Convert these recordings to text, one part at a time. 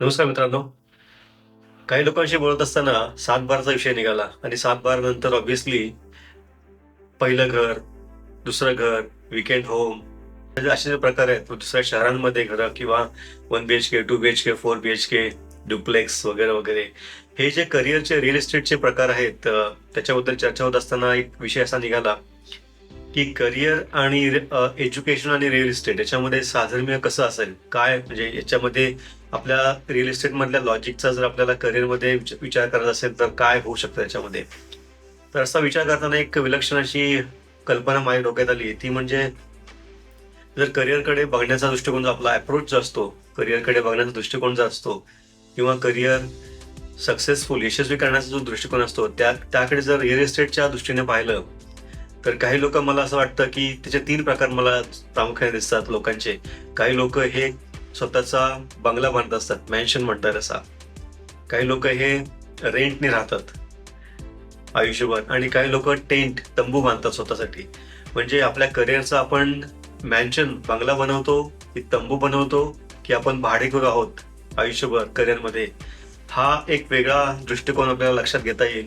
नमस्कार मित्रांनो. काही लोकांशी बोलत असताना सात बारचा विषय निघाला आणि सात बार नंतर ऑब्व्हियसली पहिलं घर दुसरं घर विकेंड म्हणजे होम असे जे प्रकार आहेत दुसऱ्या शहरांमध्ये घरं किंवा one B H K two B H K four B H K duplex वगैरे वगैरे हे जे करिअरचे रिअल इस्टेटचे प्रकार आहेत त्याच्याबद्दल चर्चा होत असताना एक विषय असा निघाला की करिअर आणि एज्युकेशन आणि रिअल इस्टेट याच्यामध्ये साधर्म्य कसं असेल? काय म्हणजे याच्यामध्ये आपल्या रिअल इस्टेटमधल्या लॉजिकचा जर आपल्याला करिअरमध्ये विच- विचार करायचा असेल तर काय होऊ शकतं याच्यामध्ये? तर असा विचार करताना एक विलक्षण अशी कल्पना माझ्या डोक्यात आली. ती म्हणजे जर करिअरकडे बघण्याचा दृष्टिकोन जो आपला अप्रोच जो असतो करिअरकडे बघण्याचा दृष्टिकोन जो असतो किंवा करिअर सक्सेसफुल यशस्वी करण्याचा जो दृष्टिकोन असतो त्या त्याकडे जर रिअल इस्टेटच्या दृष्टीने पाहिलं तर काही लोक मला असं वाटतं की त्याचे तीन प्रकार मला प्रामुख्याने दिसतात लोकांचे. काही लोक हे स्वतःचा बंगला बांधत असतात मॅन्शन म्हणतात असा काही लोक हे रेंटने राहतात आयुष्यभर आणि काही लोक टेंट तंबू बांधतात स्वतःसाठी. म्हणजे आपल्या करिअरचा आपण मॅन्शन बंगला बनवतो की तंबू बनवतो की आपण भाडेकरू आहोत आयुष्यभर करिअरमध्ये हा एक वेगळा दृष्टिकोन आपल्याला लक्षात घेता येईल.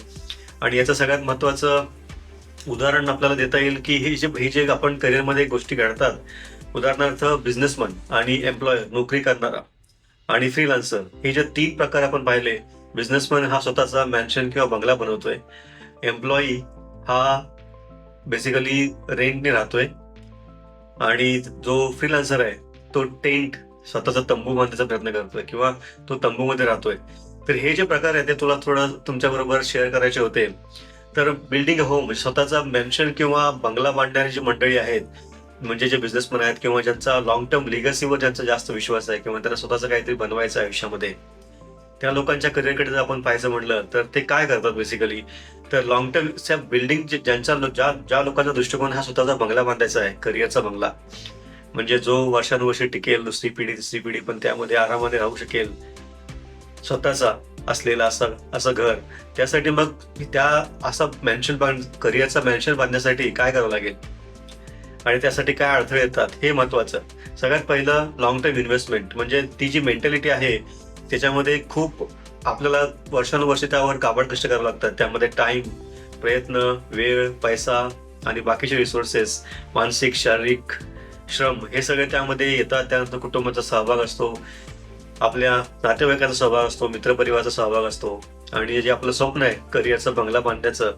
आणि याचं सगळ्यात महत्वाचं उदाहरण आपल्याला देता येईल की हे जे हे जे आपण करिअरमध्ये गोष्टी घडतात उदाहरणार्थ बिझनेसमन आणि एम्प्लॉयर नोकरी करणारा आणि फ्रीलान्सर हे जे तीन प्रकार आपण पाहिले बिझनेसमॅन हा स्वतःचा मॅन्शन किंवा बंगला बनवतोय. एम्प्लॉई हा बेसिकली रेंटने राहतोय. आणि जो फ्रीलान्सर आहे तो टेंट स्वतःचा तंबू बांधण्याचा प्रयत्न करतोय किंवा तो तंबूमध्ये राहतोय. तर हे जे प्रकार आहे ते तुला थोडं तुमच्याबरोबर शेअर करायचे होते. तर बिल्डिंग म्हणजे होम स्वतःचा मेन्शन किंवा बंगला बांधणारी जी मंडळी आहेत म्हणजे जे बिझनेसमॅन आहेत किंवा ज्यांचा लॉंग टर्म लिगसीवर ज्यांचा जास्त विश्वास आहे किंवा त्यांना स्वतःचं काहीतरी बनवायचं आयुष्यामध्ये त्या लोकांच्या करिअरकडे जर आपण पाहायचं म्हटलं तर ते काय करतात बेसिकली तर लॉंग टर्मच्या बिल्डिंग ज्यांच्या ज्या ज्या लोकांचा दृष्टिकोन हा स्वतःचा बंगला बांधायचा आहे करिअरचा बंगला म्हणजे जो वर्षानुवर्षे टिकेल दुसरी पिढी तिसरी पिढी पण त्यामध्ये आरामाने राहू शकेल स्वतःचा असलेला असं असं घर त्यासाठी मग त्या असा मॅन्शन बांध करिअरचा मॅन्शन बांधण्यासाठी काय करावं लागेल? आणि त्यासाठी काय अडथळे येतात हे महत्वाचं. सगळ्यात पहिलं लॉंग टर्म इन्व्हेस्टमेंट म्हणजे ती जी मेंटॅलिटी आहे त्याच्यामध्ये खूप आपल्याला वर्षानुवर्षे त्यावर काबड कष्ट करावं लागतात. त्यामध्ये टाइम प्रयत्न वेळ पैसा आणि बाकीचे रिसोर्सेस मानसिक शारीरिक श्रम हे सगळे त्यामध्ये येतात. त्यानंतर कुटुंबाचा सहभाग असतो आपल्या नातेवाईकाचा सहभाग असतो मित्रपरिवाराचा सहभाग असतो आणि जे आपलं स्वप्न आहे करिअरचं बंगला बांधण्याचं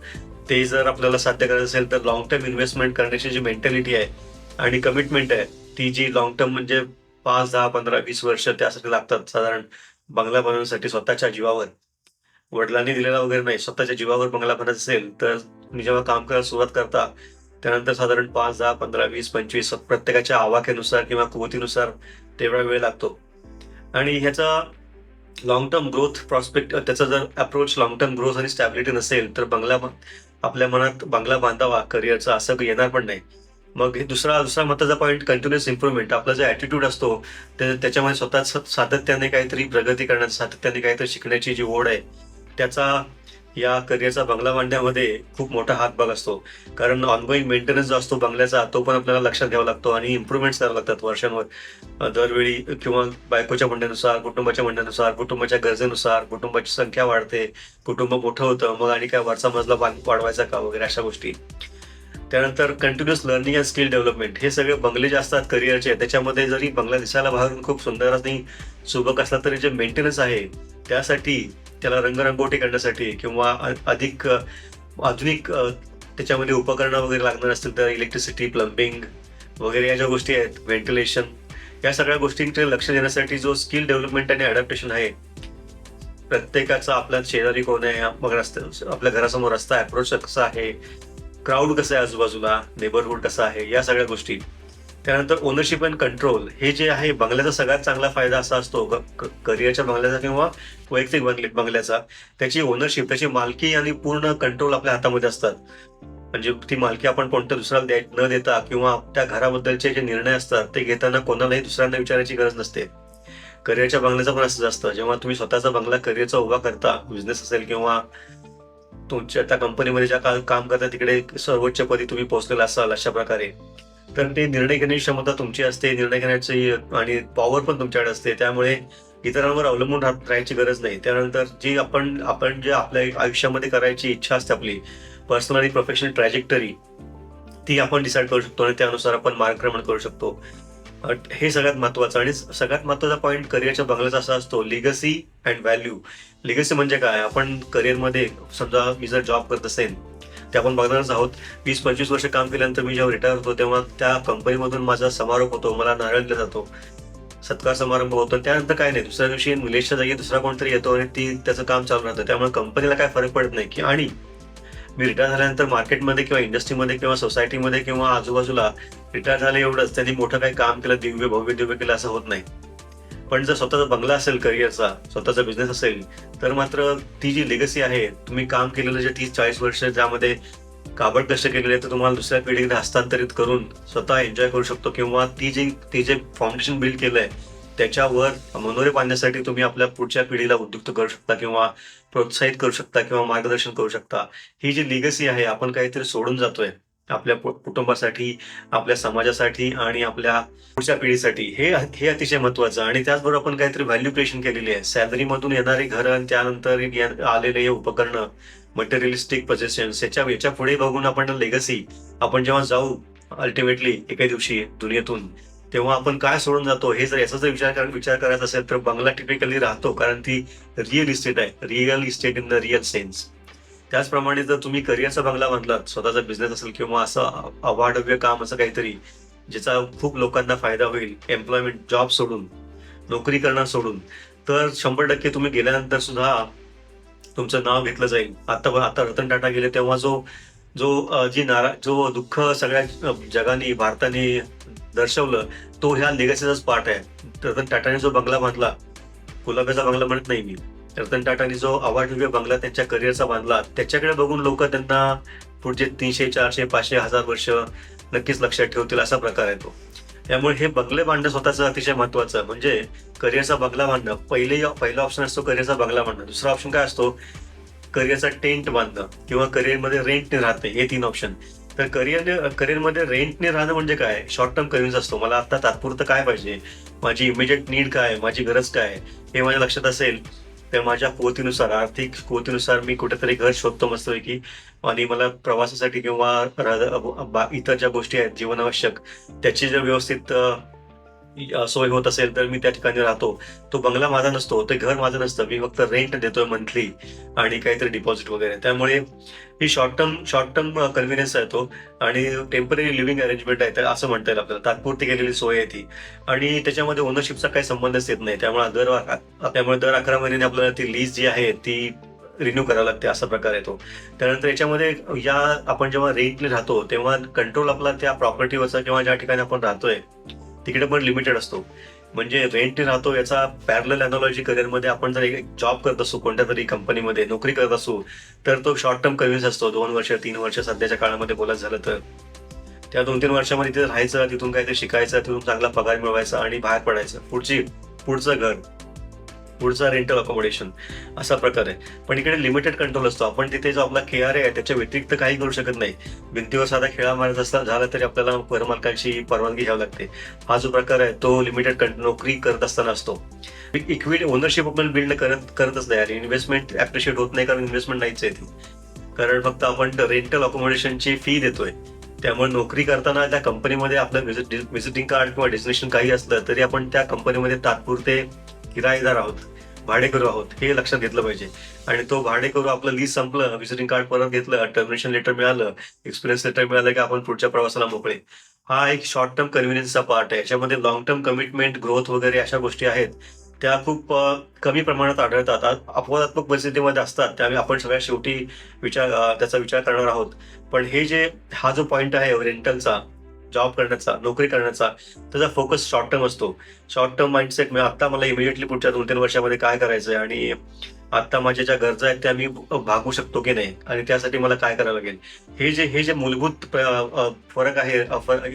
ते जर आपल्याला साध्य करायचं असेल तर लॉंग टर्म इन्व्हेस्टमेंट करण्याची जी मेंटॅलिटी आहे आणि कमिटमेंट आहे ती जी लॉंग टर्म म्हणजे पाच दहा पंधरा वीस वर्ष त्यासाठी लागतात. साधारण बंगला बनवण्यासाठी स्वतःच्या जीवावर. वडिलांनी दिलेला वगैरे नाही स्वतःच्या जीवावर बंगला बनायचा असेल तर तुम्ही जेव्हा काम करायला सुरुवात करता त्यानंतर साधारण पाच दहा पंधरा वीस पंचवीस प्रत्येकाच्या आवाक्यानुसार किंवा कुवतीनुसार तेवढा वेळ लागतो. आणि ह्याचा लॉंग टर्म ग्रोथ प्रॉस्पेक्ट त्याचा जर अप्रोच लॉंग टर्म ग्रोथ आणि स्टॅबिलिटी नसेल तर बंगला आपल्या मनात बांगला बांधावा करिअरचा असं येणार पण नाही. मग हे दुसरा दुसरा महत्त्वाचा पॉईंट कंटिन्युअस इम्प्रुव्हमेंट आपला जो ॲटिट्यूड असतो ते त्याच्यामध्ये स्वतः सातत्याने काहीतरी प्रगती करण्याचं सातत्याने काहीतरी शिकण्याची जी ओढ आहे त्याचा या करिअरचा बंगला बांधण्यामध्ये खूप मोठा हातभाग असतो. कारण ऑनगोईंग मेंटेनन्स जो असतो बंगल्याचा तो पण आपल्याला लक्षात घ्यावा लागतो आणि इम्प्रुव्हमेंट्स करावं लागतात वर्षांवर. दरवेळी किंवा बायकोच्या म्हणण्यानुसार कुटुंबाच्या म्हणण्यानुसार कुटुंबाच्या गरजेनुसार कुटुंबाची संख्या वाढते कुटुंब मोठं होतं मग आणि काय वरचा मजला बांध- वाढवायचा का वगैरे अशा गोष्टी. त्यानंतर continuous learning and skill development हे सगळे बंगले जे असतात करिअरचे त्याच्यामध्ये जरी बंगला दिसायला बाहेरून खूप सुंदर आणि सुबक असला तरी जे मेंटेनन्स आहे त्यासाठी त्याला रंगरंगोटी करण्यासाठी किंवा अधिक आधुनिक त्याच्यामध्ये उपकरणं वगैरे लागणार असतील तर इलेक्ट्रिसिटी प्लंबिंग वगैरे या ज्या गोष्टी आहेत व्हेंटिलेशन या सगळ्या गोष्टींकडे लक्ष देण्यासाठी जो स्किल डेव्हलपमेंट आणि अडॅप्टेशन आहे प्रत्येकाचा आपल्या शेजारी कोण आहे मग असतं आपल्या घरासमोर रस्ता अप्रोच कसा आहे क्राऊड कसं आहे आजूबाजूला नेबरहूड कसं आहे या सगळ्या गोष्टी. त्यानंतर ओनरशिप अँड कंट्रोल हे जे आहे बंगल्याचा सगळ्यात चांगला फायदा असा असतो करिअरच्या बंगल्याचा किंवा वैयक्तिक बंगले बंगल्याचा. त्याची ओनरशिप त्याची मालकी आणि पूर्ण कंट्रोल आपल्या हातामध्ये असतात. म्हणजे ती मालकी आपण कोणत्या दुसऱ्याला न देता किंवा त्या घराबद्दलचे जे निर्णय असतात ते घेताना कोणालाही दुसऱ्यांना विचारायची गरज नसते. करिअरच्या बंगल्याचं पण असंच असतं. जेव्हा तुम्ही स्वतःचा बंगला करिअरचा उभा करता बिझनेस असेल किंवा तुमच्या त्या कंपनीमध्ये ज्या का- काम करता तिकडे सर्वोच्च पदी तुम्ही पोहोचलेला असाल अशा प्रकारे. तर ते निर्णय घेण्याची क्षमता तुमची असते निर्णय घेण्याची आणि पॉवर पण तुमच्याकडे असते. त्यामुळे इतरांवर अवलंबून राहायची गरज नाही. त्यानंतर जी आपण आपण जे आपल्या आयुष्यामध्ये करायची इच्छा असते आपली पर्सनल आणि प्रोफेशनल ट्रॅजेक्टरी ती आपण डिसाईड करू शकतो आणि त्यानुसार आपण मार्गक्रमण करू शकतो. हे सगळ्यात महत्वाचं आणि सगळ्यात महत्त्वाचा पॉईंट करिअरच्या बंगल्याचा असा असतो लिगसी अँड व्हॅल्यू लिगसी म्हणजे काय? आपण करिअरमध्ये समजा मी जर जॉब करत असेल ते आपण बघणारच आहोत. वीस पंचवीस वर्ष काम केल्यानंतर मी जेव्हा रिटायर होतो तेव्हा त्या कंपनीमधून माझा समारोप होतो. मला नारळ दिला जातो. सत्कार समारंभ होतो. त्यानंतर काय नाही दुसऱ्या दिवशी निलेशच्या जागी दुसरा कोणतरी येतो आणि ती त्याचं काम चालू राहतं. त्यामुळे कंपनीला काय फरक पडत नाही की आणि मी रिटायर झाल्यानंतर मार्केटमध्ये किंवा इंडस्ट्रीमध्ये किंवा सोसायटीमध्ये किंवा आजूबाजूला रिटायर झाले एवढंच. त्यांनी मोठं काही काम केलं दिव्य भव्य दिव्य केलं असं होत नाही. पण जर स्वतःचा बंगला असेल करिअरचा स्वतःचा बिझनेस असेल तर मात्र ती जी लेगसी आहे तुम्ही काम केलेलं जे तीस चाळीस वर्ष ज्यामध्ये काबड कष्ट केलेले तर तुम्हाला दुसऱ्या पिढीकडे हस्तांतरित करून स्वतः एन्जॉय करू शकतो. किंवा ती जी ती जे फाउंडेशन बिल्ड केलंय त्याच्यावर मनोरे बांधण्यासाठी तुम्ही आपल्या पुढच्या पिढीला उद्युक्त करू शकता किंवा प्रोत्साहित करू शकता किंवा मार्गदर्शन करू शकता. ही जी लिगसी आहे आपण काहीतरी सोडून जातोय. आपल्या कुटुंबासाठी आपल्या समाजासाठी आणि आपल्या पुढच्या पिढीसाठी. हे हे अतिशय महत्वाचं आणि त्याचबरोबर आपण काहीतरी व्हॅल्यू क्रिएशन केलेली आहे. सॅलरी मधून घर आणि त्यानंतर आलेले हे उपकरणं मटेरियलिस्टिक पजेशन्स याच्या याच्यापुढे बघून आपण लेगसी आपण जेव्हा जाऊ अल्टिमेटली एका दिवशी दुनियेतून तेव्हा आपण काय सोडून जातो हे जर याचा जर विचार कर- विचार करायचा असेल तर बंगला टिपिकली राहतो. कारण ती रिअल इस्टेट आहे. Real estate in the real sense त्याचप्रमाणे जर तुम्ही करिअरचा बंगला बांधलात स्वतःचा बिझनेस असेल किंवा असं अवाढव्य काम असं काहीतरी ज्याचा खूप लोकांना फायदा होईल एम्प्लॉयमेंट जॉब सोडून नोकरी करणं सोडून तर शंभर टक्के तुम्ही गेल्यानंतर सुद्धा तुमचं नाव घेतलं जाईल. आता आता रतन टाटा गेले तेव्हा जो जो जी नारा जो दुःख सगळ्या जगाने भारताने दर्शवलं तो ह्या लेगसीचाच पार्ट आहे. रतन टाटाने जो बंगला बांधला गुलाबाचा बंगला म्हणत नाही मी. रतन टाटांनी जो अवाढव्य बंगला त्यांच्या करिअरचा बांधला त्याच्याकडे बघून लोक त्यांना पुढचे तीनशे चारशे पाचशे हजार वर्ष नक्कीच लक्षात ठेवतील असा प्रकार आहे तो. त्यामुळे हे बंगले बांधणं स्वतःचं अतिशय महत्वाचं म्हणजे करिअरचा बंगला बांधणं पहिले पहिला ऑप्शन असतो करिअरचा बंगला बांधणं. दुसरा ऑप्शन काय असतो? करिअरचा टेंट बांधणं किंवा करिअरमध्ये रेंटने राहते. हे तीन ऑप्शन तर करिअर करिअरमध्ये रेंटने राहणं म्हणजे काय? शॉर्ट टर्म कन्व्हिन्स असतो. मला आता तात्पुरतं काय पाहिजे? माझी इमिजिएट नीड काय? माझी गरज काय? हे माझ्या लक्षात असेल. तर माझ्या कुवतीनुसार आर्थिक कुवतीनुसार मी कुठेतरी घर शोधतो मस्तपैकी. आणि मला प्रवासासाठी किंवा इतर ज्या गोष्टी आहेत जीवनावश्यक त्याची जर व्यवस्थित सोय होत असेल तर मी त्या ठिकाणी राहतो. तो बंगला माझा नसतो ते घर माझं नसतं. मी फक्त रेंट देतोय मंथली आणि काहीतरी डिपॉझिट वगैरे. त्यामुळे ही short term short term convenience आहे तो आणि टेंपररी लिव्हिंग अरेंजमेंट आहे तर असं म्हणता येईल आपल्याला. तात्पुरती केलेली सोय आहे ती. आणि त्याच्यामध्ये ओनरशिपचा काही संबंधच येत नाही. त्यामुळे दर त्यामुळे दर अकरा महिन्याने आपल्याला ती लीज जी आहे ती रिन्यू करावं लागते असा प्रकार येतो त्यानंतर याच्यामध्ये या आपण जेव्हा रेंटने राहतो तेव्हा कंट्रोल आपला त्या प्रॉपर्टीवरचा किंवा ज्या ठिकाणी आपण राहतोय तिकडे पण लिमिटेड असतो. म्हणजे रेंट राहतो याचा पॅरल अनॉलॉजी करिअरमध्ये आपण जर एक जॉब करत असू कोणत्या तरी कंपनीमध्ये नोकरी करत असू तर तो शॉर्ट टर्म कन्व्हिन्स असतो. दोन वर्ष तीन वर्ष सध्याच्या काळामध्ये बोलायचं झालं तर. त्या दोन तीन वर्षामध्ये तिथे राहायचं तिथून काहीतरी शिकायचं तिथून चांगला पगार मिळवायचा आणि बाहेर पडायचं. पुढची पुढचं घर. पुढचा रेंटल अकोमोडेशन असा प्रकार आहे. पण इकडे लिमिटेड कंट्रोल असतो. आपण तिथे जो आपला के आर आहे त्याच्या व्यतिरिक्त काही करू शकत नाही. भिंतीवर साधा खेळा मारत असता झाला तरी आपल्याला परमालकांची परवानगी घ्यावी लागते. हा जो प्रकार आहे तो लिमिटेड नोकरी करत असताना असतो. इक्विटी ओनरशिप आपण बिल्ड करत करतच नाही. आणि इन्व्हेस्टमेंट ॲप्रिशिएट होत नाही कारण इन्व्हेस्टमेंट नाहीच आहे ती. कारण फक्त आपण रेंटल अकोमोडेशनची फी देतोय. त्यामुळे नोकरी करताना त्या कंपनीमध्ये आपलं व्हिजिटिंग कार्ड किंवा डेस्टिनेशन काही असलं तरी आपण त्या कंपनीमध्ये तात्पुरते किरायेदार आहोत. भाडेकरू आहोत हे लक्षात घेतलं पाहिजे. आणि तो भाडेकरू आपलं लीज संपलं विजिटिंग कार्ड परत घेतलं टर्मिनेशन लेटर मिळालं एक्सपिरियन्स लेटर मिळालं की आपण पुढच्या प्रवासाला मोकळे. हा एक शॉर्ट टर्म कन्व्हिनियन्सचा पार्ट आहे. याच्यामध्ये लॉंग टर्म कमिटमेंट ग्रोथ वगैरे अशा गोष्टी आहेत. त्या खूप कमी प्रमाणात आढळतात. अपवादात्मक परिस्थितीमध्ये असतात. त्यामुळे आपण सगळ्यात शेवटी विचार त्याचा विचार करणार आहोत. पण हे जे हा जो पॉईंट आहे रेंटलचा जॉब करण्याचा नोकरी करण्याचा त्याचा फोकस शॉर्ट टर्म असतो. शॉर्ट टर्म माइंडसेट म्हणजे आता मला इमिडिएटली पुढच्या दोन तीन वर्षामध्ये काय करायचं आहे आणि आता माझ्या ज्या गरजा आहेत त्या मी भागू शकतो की नाही आणि त्यासाठी मला काय करावं लागेल? हे जे हे जे मूलभूत फरक आहे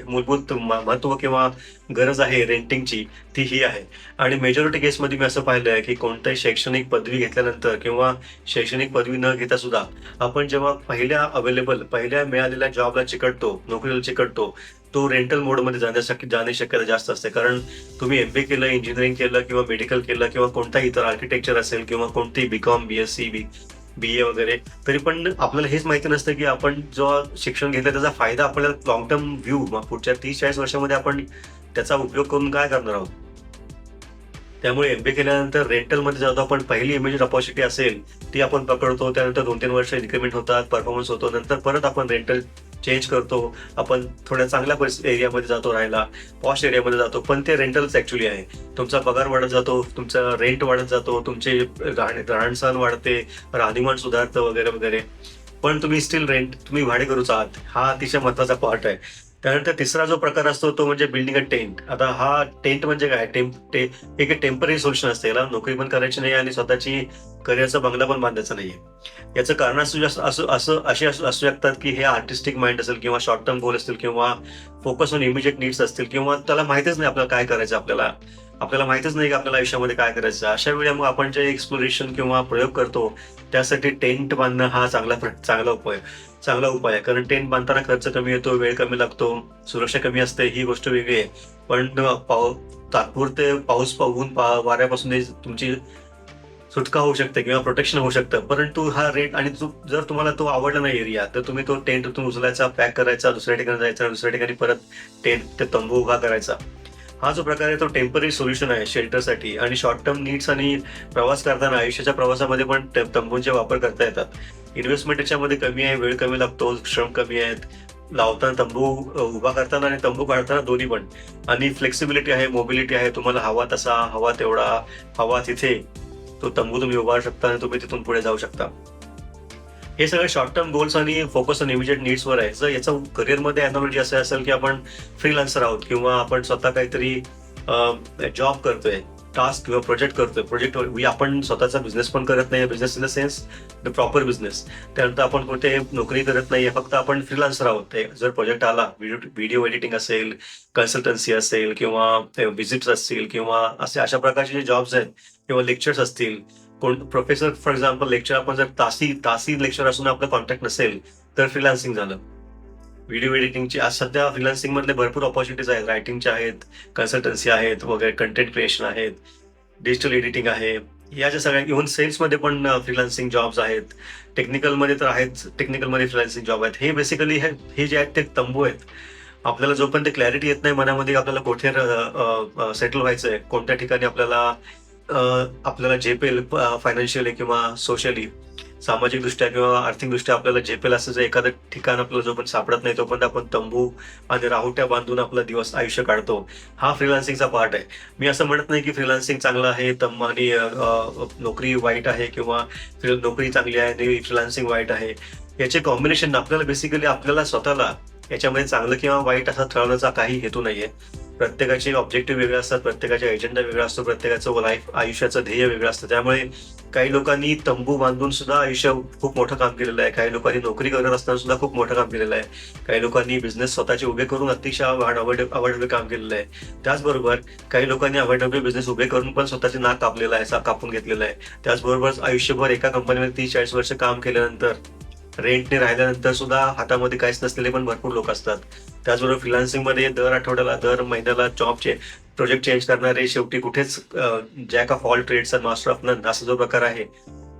मूलभूत महत्त्व किंवा गरज आहे रेंटिंगची ती ही आहे. आणि मेजॉरिटी केसमध्ये मी असं पाहिलं आहे की कोणत्याही शैक्षणिक पदवी घेतल्यानंतर किंवा शैक्षणिक पदवी न घेता सुद्धा आपण जेव्हा पहिल्या अवेलेबल पहिल्या मिळालेल्या जॉबला चिकटतो नोकरीला चिकटतो तो रेंटल मोडमध्ये जाण्यासाठी जाण्याची शक्यता जास्त असते. कारण तुम्ही एम बी केलं इंजिनिअरिंग केलं किंवा मेडिकल केलं किंवा कोणताही इतर आर्किटेक्चर असेल किंवा कोणती B com B S C B B A वगैरे तरी पण आपल्याला हेच माहिती नसतं की आपण जो शिक्षण घेतलं त्याचा फायदा आपल्याला लॉंग टर्म व्ह्यू पुढच्या तीस चाळीस वर्षामध्ये आपण त्याचा उपयोग करून काय करणार आहोत? त्यामुळे एम बी केल्यानंतर रेंटलमध्ये जातो आपण. पहिली इमिजिएट अपॉर्च्युनिटी असेल ती आपण पकडतो. त्यानंतर दोन तीन वर्ष इन्क्रीमेंट होतात परफॉर्मन्स होतो. नंतर परत आपण रेंटल चेंज करतो. आपण थोड्या चांगल्या परिस्थिती एरियामध्ये जातो राहायला. पॉश एरियामध्ये जातो. पण ते रेंटलच ऍक्च्युली आहे. तुमचा पगार वाढत जातो. तुमचा रेंट वाढत जातो. तुमचे राहण राहणसण वाढते. राहणीमान सुधारतं वगैरे वगैरे. पण तुम्ही स्टील रेंट तुम्ही भाडे करूच आहात. हा अतिशय महत्त्वाचा पार्ट आहे. त्यानंतर तिसरा जो प्रकार असतो तो म्हणजे बिल्डिंग अ टेंट आता हा टेंट म्हणजे काय? टेम्प टे एक टेंपररी सोल्युशन असते. याला नोकरी पण करायची नाही आणि स्वतःची करिअरचा बंगला पण बांधायचा नाहीये. याचं कारण असू जास्त असं असं असे असू असू शकतात की हे आर्टिस्टिक माइंड असेल किंवा शॉर्ट टर्म गोल असतील किंवा फोकस ऑन इमिजिएट नीड्स असतील किंवा त्याला माहितीच नाही आपल्याला काय करायचं आपल्याला. आपल्याला माहितीच नाही की आपल्याला आयुष्यामध्ये काय करायचं. अशा वेळी मग आपण जे एक्सप्लोरेशन किंवा प्रयोग करतो त्यासाठी टेंट बांधणं हा चांगला चांगला उपाय. चांगला उपाय आहे. कारण टेंट बांधताना खर्च कमी येतो वेळ कमी लागतो सुरक्षा कमी असते ही गोष्ट वेगळी आहे. पण पाऊ तात्पुरते पाऊस पाहून पा वाऱ्यापासून तुमची सुटका होऊ शकते किंवा प्रोटेक्शन होऊ शकतं. परंतु हा रेट आणि जर तुम्हाला तो आवडला नाही एरिया तर तुम्ही तो टेंट तुम्ही उचलायचा पॅक करायचा दुसऱ्या ठिकाणी जायचा दुसऱ्या ठिकाणी परत टेंट ते तंबू उभा करायचा. हा जो प्रकार आहे तो टेंपररी सोल्युशन आहे शेल्टरसाठी आणि शॉर्ट टर्म नीड्स आणि प्रवास करताना आयुष्याच्या प्रवासामध्ये पण तंबूंचे वापर करता येतात. इन्व्हेस्टमेंट याच्यामध्ये कमी आहे वेळ कमी लागतो श्रम कमी आहेत. लावताना तंबू उभा करताना आणि तंबू काढताना दोन्ही पण. आणि फ्लेक्सिबिलिटी आहे मोबिलिटी आहे तुम्हाला हवा तसा हवा तेवढा हवा तिथे. तो तंबू तुम्ही उभारू शकता आणि तुम्ही तिथून पुढे जाऊ शकता. हे सगळे शॉर्ट टर्म गोल्स आणि फोकस ऑन इमिजिएट नीड्सवर आहे. जर याचं करिअरमध्ये अनॉलॉजी असं असेल की आपण फ्रीलान्सर आहोत किंवा आपण स्वतः काहीतरी जॉब करतोय. टास्क किंवा प्रोजेक्ट करतोय. प्रोजेक्ट आपण स्वतःचा बिझनेस पण करत नाही business in the sense the proper business त्यानंतर आपण कोणते नोकरी करत नाहीये. फक्त आपण फ्रीलान्सर आहोत. ते जर प्रोजेक्ट आला व्हिडिओ एडिटिंग असेल कन्सल्टन्सी असेल किंवा विजिट्स असतील किंवा असे अशा प्रकारचे जे जॉब्स आहेत किंवा लेक्चर्स असतील कोण प्रोफेसर फॉर एक्झाम्पल लेक्चर आपण जर तासी तासी लेक्चर असून आपलं कॉन्टॅक्ट नसेल तर फ्रीलान्सिंग झालं. व्हिडिओ एडिटिंगची आज सध्या फ्रीलान्सिंग मधले भरपूर ऑपॉर्च्युनिटीज आहेत. रायटिंगच्या आहेत कन्सल्टन्सी आहेत वगैरे कंटेंट क्रिएशन आहेत डिजिटल एडिटिंग आहे. या ज्या सगळ्या इव्हन सेल्समध्ये पण फ्रीलान्सिंग जॉब्स आहेत. टेक्निकलमध्ये तर आहेत टेक्निकलमध्ये फ्रीलान्सिंग जॉब आहेत. हे बेसिकली हे हे जे आहेत ते तंबू आहेत. आपल्याला जोपर्यंत क्लॅरिटी येत नाही मनामध्ये आपल्याला कुठे सेटल व्हायचं आहे कोणत्या ठिकाणी आपल्याला आपल्याला झेपेल फायनान्शियली किंवा सोशली सामाजिकदृष्ट्या किंवा आर्थिकदृष्ट्या आपल्याला झेपेल असं जर एखादं ठिकाण आपल्याला जोपर्यंत सापडत नाही तोपर्यंत आपण तंबू आणि राहुट्या बांधून आपला दिवस आयुष्य काढतो. हा फ्रीलान्सिंगचा पार्ट आहे. मी असं म्हणत नाही की फ्रीलान्सिंग चांगलं आहे तम आणि नोकरी वाईट आहे किंवा नोकरी चांगली आहे आणि फ्रीलान्सिंग वाईट आहे. याचे कॉम्बिनेशन आपल्याला बेसिकली आपल्याला स्वतःला याच्यामध्ये चांगलं किंवा वाईट असं ठरवण्याचा काही हेतू नाहीये. प्रत्येकाचे ऑब्जेक्टिव्ह वेगळे असतात प्रत्येकाचा एजेंडा वेगळा असतो प्रत्येकाचं लाईफ आयुष्याचं ध्येय वेगळं असतं. त्यामुळे काही लोकांनी तंबू बांधून सुद्धा आयुष्य खूप मोठं काम केलेलं आहे. काही लोकांनी नोकरी करत असताना सुद्धा खूप मोठं काम केलेलं आहे. काही लोकांनी बिझनेस स्वतःचे उभे करून अतिशय आवड काम केलेलं आहे. त्याचबरोबर काही लोकांनी आवडवे बिझनेस उभे करून पण स्वतःचे नाक कापलेलं आहे सा- कापून घेतलेलं आहे. त्याचबरोबर आयुष्यभर एका कंपनीमध्ये तीस चाळीस वर्ष काम केल्यानंतर रेंटने राहिल्यानंतर सुद्धा हातामध्ये काहीच नसलेले पण भरपूर लोक असतात. त्याचबरोबर फ्रिलान्सिंगमध्ये दर आठवड्याला दर महिन्याला जॉबचे प्रोजेक्ट चेंज करणारे शेवटी कुठेच jack of all trades and master of none असा जो प्रकार आहे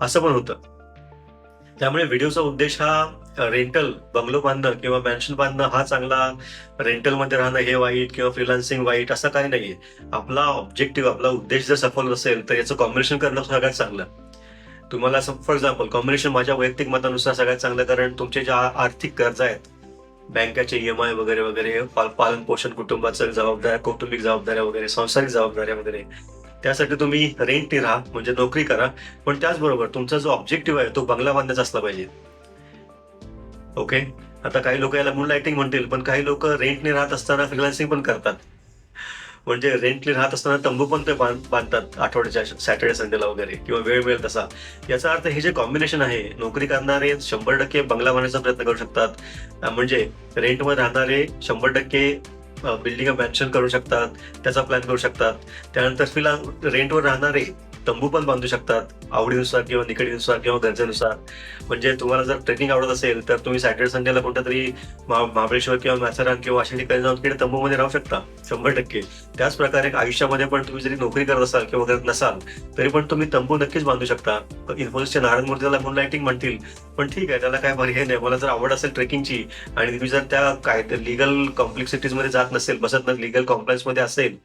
असं पण होतं. त्यामुळे व्हिडिओचा उद्देश हा रेंटल बंगलो बांधणं किंवा मॅन्शन बांधणं हा चांगला रेंटलमध्ये राहणं हे वाईट किंवा फ्रीलान्सिंग वाईट असं काही नाहीये. आपला ऑब्जेक्टिव्ह आपला उद्देश जर सफल असेल तर याचं कॉम्बिनेशन करणं सगळ्यात चांगलं. तुम्हाला फॉर एक्झाम्पल कॉम्बिनेशन माझ्या वैयक्तिक मतानुसार सगळ्यात चांगलं कारण तुमचे ज्या आर्थिक गरजा आहेत बँकेचे ई एम आय वगैरे वगैरे पालन पोषण कुटुंबाचं जबाबदाऱ्या कौटुंबिक जबाबदाऱ्या वगैरे संसारिक जबाबदाऱ्या वगैरे त्यासाठी तुम्ही रेंटने राहा म्हणजे नोकरी करा पण त्याचबरोबर तुमचा जो ऑब्जेक्टिव्ह आहे तो बंगला बांधायचा असला पाहिजे. ओके आता काही लोक याला मून लायटिंग म्हणतील पण काही लोक रेंटने राहत असताना फ्रिलान्सिंग पण करतात. म्हणजे रेंटली राहत असताना तंबू पण ते बांध- बांधतात आठवड्याच्या सॅटर्डे संडेला वगैरे किंवा वेळ मिळेल तसा. याचा अर्थ हे जे कॉम्बिनेशन आहे नोकरी करणारे शंभर टक्के बंगला बांधण्याचा प्रयत्न करू शकतात. म्हणजे रेंटवर राहणारे शंभर टक्के बिल्डिंग मॅन्शन करू शकतात त्याचा प्लॅन करू शकतात. त्यानंतर फिलहाल रेंटवर राहणारे तंबू पण बांधू शकतात आवडीनुसार किंवा निकडीनुसार किंवा गरजेनुसार. म्हणजे तुम्हाला जर ट्रेकिंग आवडत असेल तर तुम्ही सॅटर्डे संडेला कोणत्या तरी महाबळेश्वर किंवा माथेरान किंवा अशा ठिकाणी जाऊन तिकडे तंबूमध्ये राहू शकता शंभर टक्के. त्याच प्रकारे आयुष्यामध्ये पण तुम्ही जरी नोकरी करत असाल किंवा करत नसाल तरी पण तुम्ही तंबू नक्कीच बांधू शकता. इन्फोसिसच्या नारायण मूर्तीला मून लायटिंग म्हणतील पण ठीक आहे त्याला काय पर्याय नाही. मला जर आवड असेल ट्रेकिंगची आणि तुम्ही जर त्या काय लिगल कॉम्प्लेक्सिटीजमध्ये जात नसेल बसत नाही लिगल कॉम्प्लायन्समध्ये असेल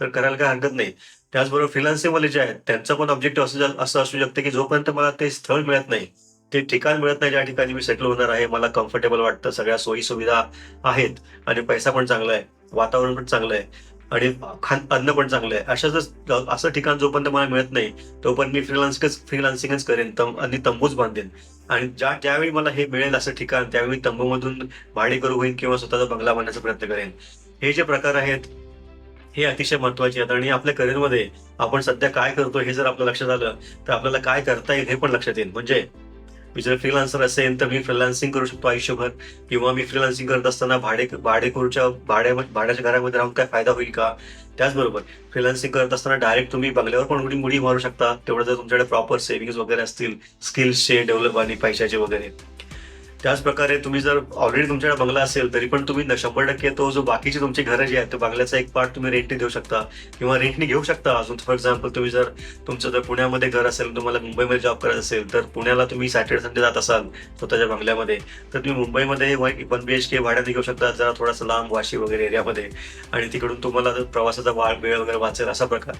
तर करायला काही हरकत नाही. त्याचबरोबर फ्रिलान्सिंग वाले जे आहेत त्यांचं पण ऑब्जेक्टिव्ह असं असं असू शकतं की जोपर्यंत मला ते स्थळ मिळत नाही ते ठिकाण मिळत नाही ज्या ठिकाणी मी सेटल होणार आहे मला कम्फर्टेबल वाटतं सगळ्या सोयी सुविधा आहेत आणि पैसा पण चांगला आहे वातावरण पण चांगलं आहे आणि खान अन्न पण चांगलं आहे. अशा जर असं ठिकाण जोपर्यंत मला मिळत नाही तोपर्यंत मी फ्रीलान्सिंगच फ्रीलान्सिंगच करेन तम आणि तंबूच बांधेन. आणि ज्या ज्यावेळी मला हे मिळेल असं ठिकाण त्यावेळी मी तंबूमधून भाडे करू होईन किंवा स्वतःचा बंगला बांधण्याचा प्रयत्न करेन. हे जे प्रकार आहेत हे अतिशय महत्त्वाचे आहेत. आणि आपल्या करिअरमध्ये आपण सध्या काय करतो हे जर आपल्या लक्षात आलं तर आपल्याला काय करता येईल हे पण लक्षात येईल. म्हणजे मी जर फ्रीलान्सर असेल तर मी फ्रीलान्सिंग करू शकतो आयुष्यभर. किंवा मी फ्रीलान्सिंग करत असताना भाडे भाडेकरूच्या भाड्या भाड्याच्या घरामध्ये राहून काय फायदा होईल का? त्याचबरोबर फ्रीलान्सिंग करत असताना डायरेक्ट तुम्ही बंगल्यावर पण उडी मुडी मारू शकता. तेवढं जर तुमच्याकडे प्रॉपर सेव्हिंग्स वगैरे असतील स्किल्सचे डेव्हलप आणि पैशाचे वगैरे. त्याच प्रकारे तुम्ही जर ऑलरेडी तुमच्याकडे बंगला असेल तरी पण तुम्ही शंभर टक्के तो जो बाकीचे तुमचे घरं जे आहेत तो बंगल्याचा एक पार्ट तुम्ही रेंटने देऊ शकता. किंवा रेंटने घेऊ शकता. अजून फॉर एक्झाम्पल तुम्ही जर तुमचं जर पुण्यामध्ये घर असेल तुम्हाला मुंबईमध्ये जॉब करत असेल तर पुण्याला तुम्ही सॅटर्डे संडे जात असाल स्वतःच्या बंगल्यामध्ये तर तुम्ही मुंबईमध्ये वन बी एच के भाड्याने घेऊ शकता जरा थोडासा लांब वाशी वगैरे एरियामध्ये आणि तिकडून तुम्हाला जर प्रवासाचा वाळ वेळ वगैरे वाचेल असा प्रकार.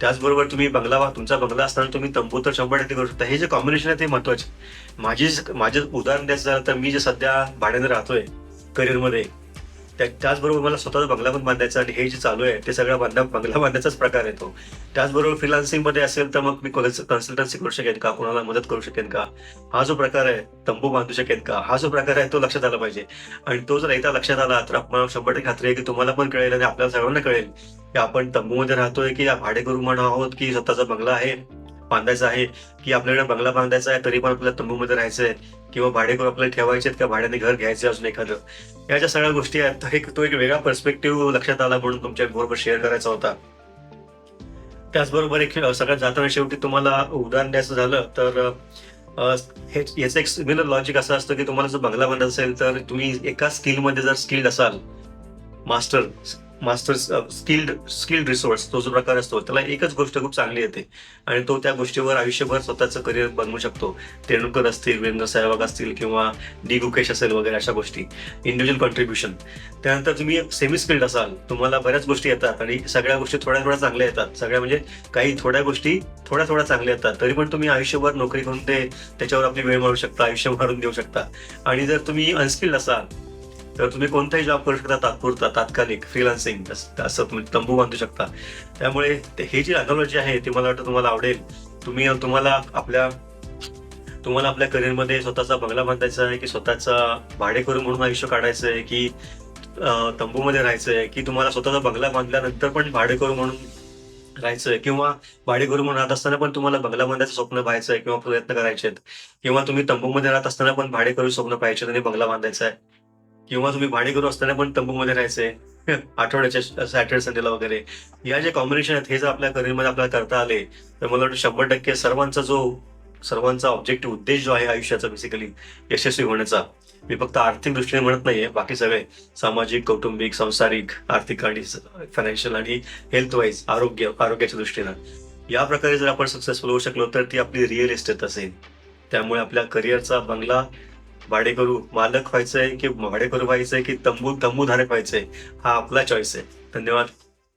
त्याचबरोबर तुम्ही बंगला वा तुमचा बंगला असताना तुम्ही तंबू तर शंभर टक्के करू शकता. हे जे कॉम्बिनेशन आहे ते महत्त्वाचे. माझी माझे उदाहरण द्यायचं झालं तर मी जे सध्या भाड्याने राहतोय करिअरमध्ये त्याचबरोबर मला स्वतःचा बंगला पण बांधायचा आणि हे जे चालू आहे ते सगळं बांधा बंगला बांधायचाच प्रकार आहे तो. त्याचबरोबर फ्रीलान्सिंगमध्ये असेल तर मग मी कन्सल्टन्सी करू शकेन का? कोणाला मदत करू शकेन का? हा जो प्रकार आहे तंबू बांधू शकेन का? हा जो प्रकार आहे तो लक्षात आला पाहिजे. आणि तो जर एकदा लक्षात आला तर आपण शंभर टक्के खात्री आहे की तुम्हाला पण कळेल आणि आपल्याला सगळ्यांना कळेल की आपण तंबूमध्ये राहतोय की भाडेकरू म्हणून आहोत की स्वतःचा बंगला आहे. बांधायचं आहे की आपल्याकडे बंगला बांधायचा आहे तरी पण आपल्याला तंबूमध्ये राहायचं आहे किंवा भाडेकर आपल्याला ठेवायचे आहेत का? भाड्याने घर घ्यायचे अजून एखादं. या ज्या सगळ्या गोष्टी आहेत. तर एक तो एक वेगळा पर्स्पेक्टिव्ह लक्षात आला म्हणून तुमच्या बरोबर शेअर करायचा होता. त्याचबरोबर एक सगळ्यात जाताना शेवटी तुम्हाला उदाहरण द्यायचं झालं तर हे याचं एक सिमिलर लॉजिक असं असतं की तुम्हाला जर बंगला बांधायचा असेल तर तुम्ही एका स्किलमध्ये जर स्किल्ड असाल master master skilled skilled resource तो जो प्रकार असतो त्याला एकच गोष्ट खूप चांगली येते. आणि तो त्या गोष्टीवर आयुष्यभर स्वतःचं करिअर बनवू शकतो. तेंडुलकर असतील वीरेंद्र सहवाग असतील किंवा डी गुकेश असेल वगैरे अशा गोष्टी. इंडिव्हिज्युअल कॉन्ट्रीब्युशन त्यानंतर तुम्ही सेमी स्किल्ड असाल तुम्हाला बऱ्याच गोष्टी येतात आणि सगळ्या गोष्टी थोड्या थोड्या चांगल्या येतात. सगळ्या म्हणजे काही थोड्या गोष्टी थोड्या थोड्या चांगल्या येतात. तरी पण तुम्ही आयुष्यभर नोकरी करून ते त्याच्यावर आपली वेळ मारू शकता आयुष्य मारून देऊ शकता. आणि जर तुम्ही अनस्किल्ड असाल तर तुम्ही कोणताही जॉब करू शकता तात्पुरता तात्कालिक फ्रीलान्सिंग असं तुम्ही तंबू बांधू शकता. त्यामुळे ते- हे जी अनॉलॉजी आहे ती मला वाटतं तुम्हाला आवडेल. तुम्ही तुम्हाला आपल्या तुम्हाला आपल्या करिअरमध्ये स्वतःचा बंगला बांधायचा आहे की स्वतःचा भाडेकरू म्हणून आयुष्य काढायचं आहे की तंबूमध्ये राहायचं आहे की तुम्हाला स्वतःचा बंगला बांधल्यानंतर पण भाडेकरू म्हणून म्हणून राहायचंय किंवा भाडेकरू म्हणून राहत असताना पण तुम्हाला बंगला बांधायचं स्वप्न पाहायचं आहे किंवा प्रयत्न करायचे आहेत किंवा तुम्ही तंबूमध्ये राहत असताना पण भाडेकरू स्वप्न पाहायचे आणि बंगला बांधायचा आहे. किंवा तुम्ही भाडेकरू असताना पण तंबूमध्ये राहायचंय आठवड्याच्या सॅटर्डे संडेला वगैरे. या जे कॉम्बिनेशन आहेत हे जर आपल्या करिअरमध्ये आपल्याला करता आले तर मला वाटतं शंभर टक्के सर्वांचा जो सर्वांचा ऑब्जेक्टिव्ह उद्देश जो आहे आयुष्याचा बेसिकली यशस्वी होण्याचा. मी फक्त आर्थिक दृष्टीने म्हणत नाहीये बाकी सगळे सामाजिक कौटुंबिक सांसारिक आर्थिक आणि फायनान्शियल आणि हेल्थ वाईज आरोग्य आरोग्याच्या दृष्टीनं. या प्रकारे जर आपण सक्सेसफुल होऊ शकलो तर ती आपली रिअल इस्टेट असेल. त्यामुळे आपल्या करिअरचा बंगला भाडेकरू मालक व्हायचंय की भाडेकरू व्हायचंय की तंबू तंबूधारक व्हायचंय? हा आपला चॉईस आहे. धन्यवाद.